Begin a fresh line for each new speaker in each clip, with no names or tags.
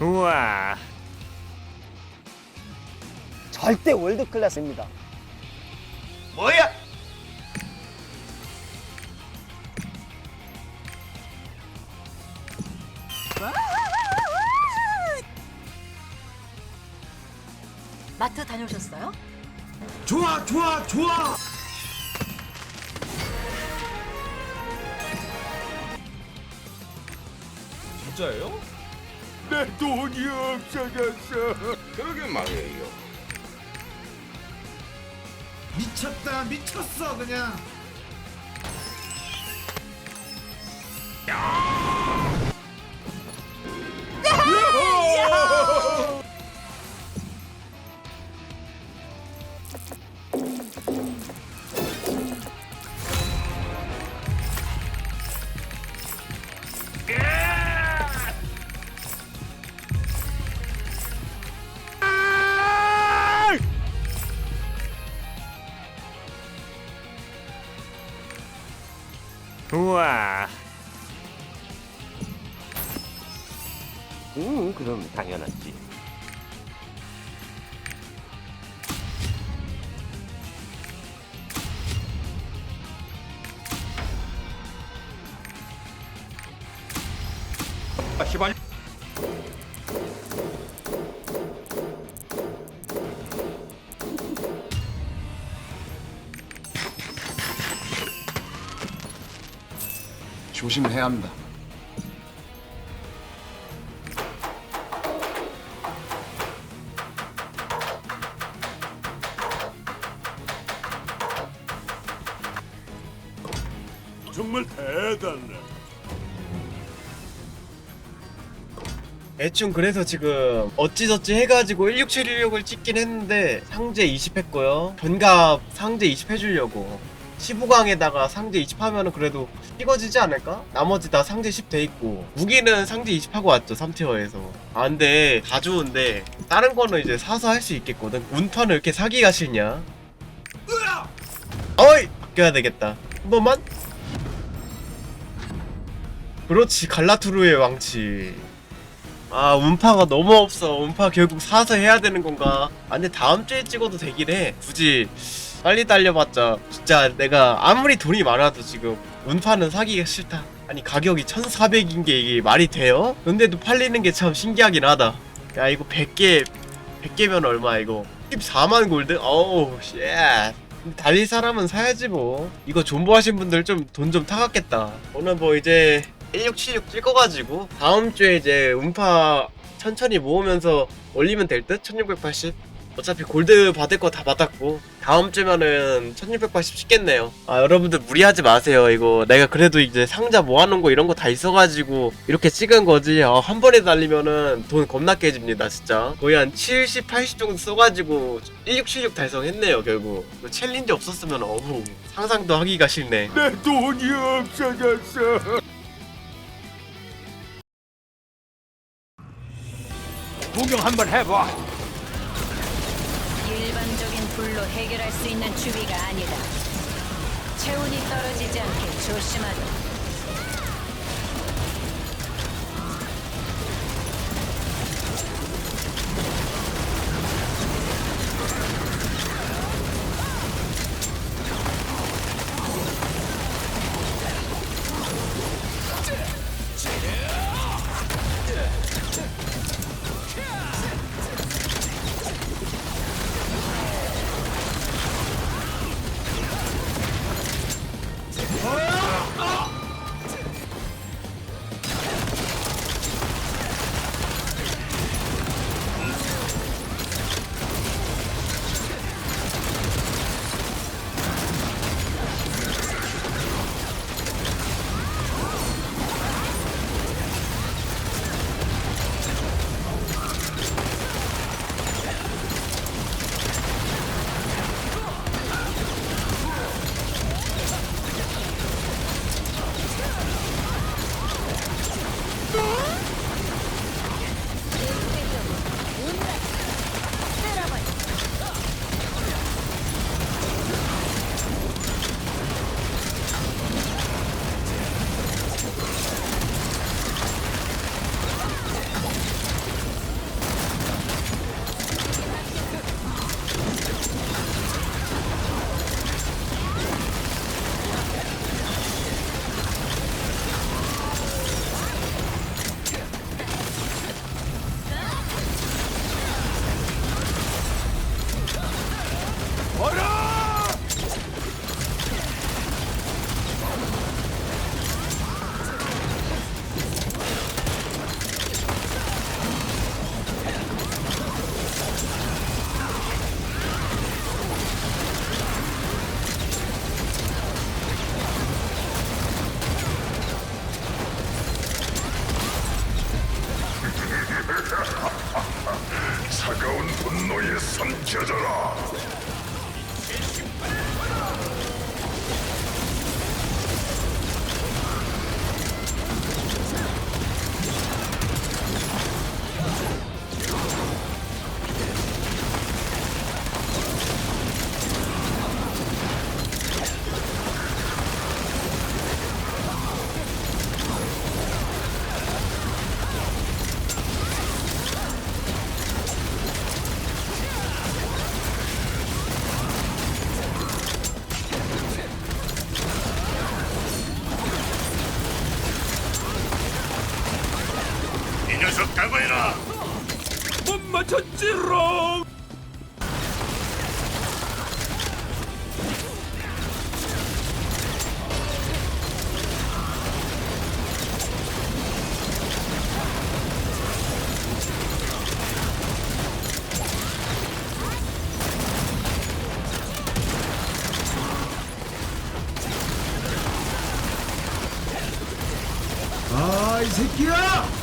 우와
절대 월드 클래스입니다.
뭐야?
마트 다녀오셨어요?
좋아 좋아 좋아
진짜예요?
내 돈이 없어졌어.
그러게 말이에요.
미쳤다 미쳤어 그냥.
우
음, 그럼 당연하지. 아, 시발.
조심해야 합니다
정말 대단해.
대충 그래서 지금 어찌저찌 해가지고 1676을 찍긴 했는데 상제 20 했고요. 전갑 상제 20 해주려고 15강에다가 상제 20 하면은 그래도 찍어지지 않을까? 나머지 다 상제 10 돼 있고 무기는 상제 20 하고 왔죠 3티어에서. 아 근데 다 좋은데 다른 거는 이제 사서 할 수 있겠거든. 운판을 이렇게 사기가 싫냐? 어이! 바뀌어야 되겠다. 한 번만 그렇지 갈라투르의 왕치. 아 운파가 너무 없어. 운파 결국 사서 해야 되는 건가? 아 근데 다음 주에 찍어도 되긴 해. 굳이 빨리 달려봤자. 진짜 내가 아무리 돈이 많아도 지금 운파는 사기가 싫다. 아니 가격이 1400인 게 이게 말이 돼요? 근데도 팔리는 게 참 신기하긴 하다. 야 이거 100개 100개면 얼마 이거? 14만 골드? 어우 쉣. 달릴 사람은 사야지 뭐. 이거 존버하신 분들 좀 돈좀 타갔겠다. 오늘 뭐 이제 1676 찍어가지고 다음 주에 이제 운파 천천히 모으면서 올리면 될 듯? 1680 어차피 골드 받을 거 다 받았고 다음 주면은 1680 찍겠네요. 아 여러분들 무리하지 마세요. 이거 내가 그래도 이제 상자 모아놓은 거 이런 거 다 있어가지고 이렇게 찍은 거지. 아, 한 번에 달리면은 돈 겁나 깨집니다 진짜. 거의 한 70, 80 정도 써가지고 1676 달성했네요 결국. 이거 챌린지 없었으면 어우 상상도 하기가 싫네.
내 돈이 없어졌어
구경 한번 해봐
일반적인 불로 해결할 수 있는 추위가 아니다. 체온이 떨어지지 않게 조심하라.
이
새끼야!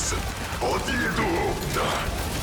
곳은 어디에도 없다.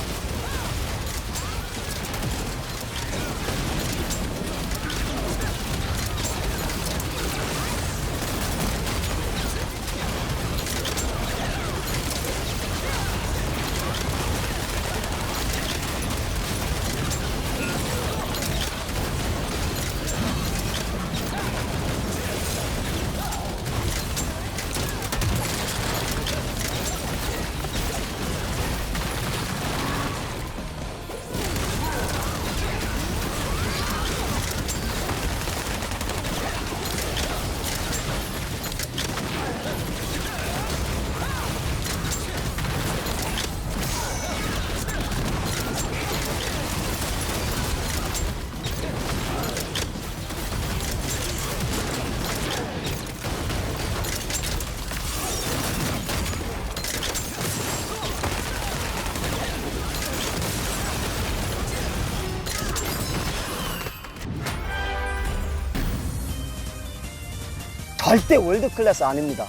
절대 월드 클래스 아닙니다.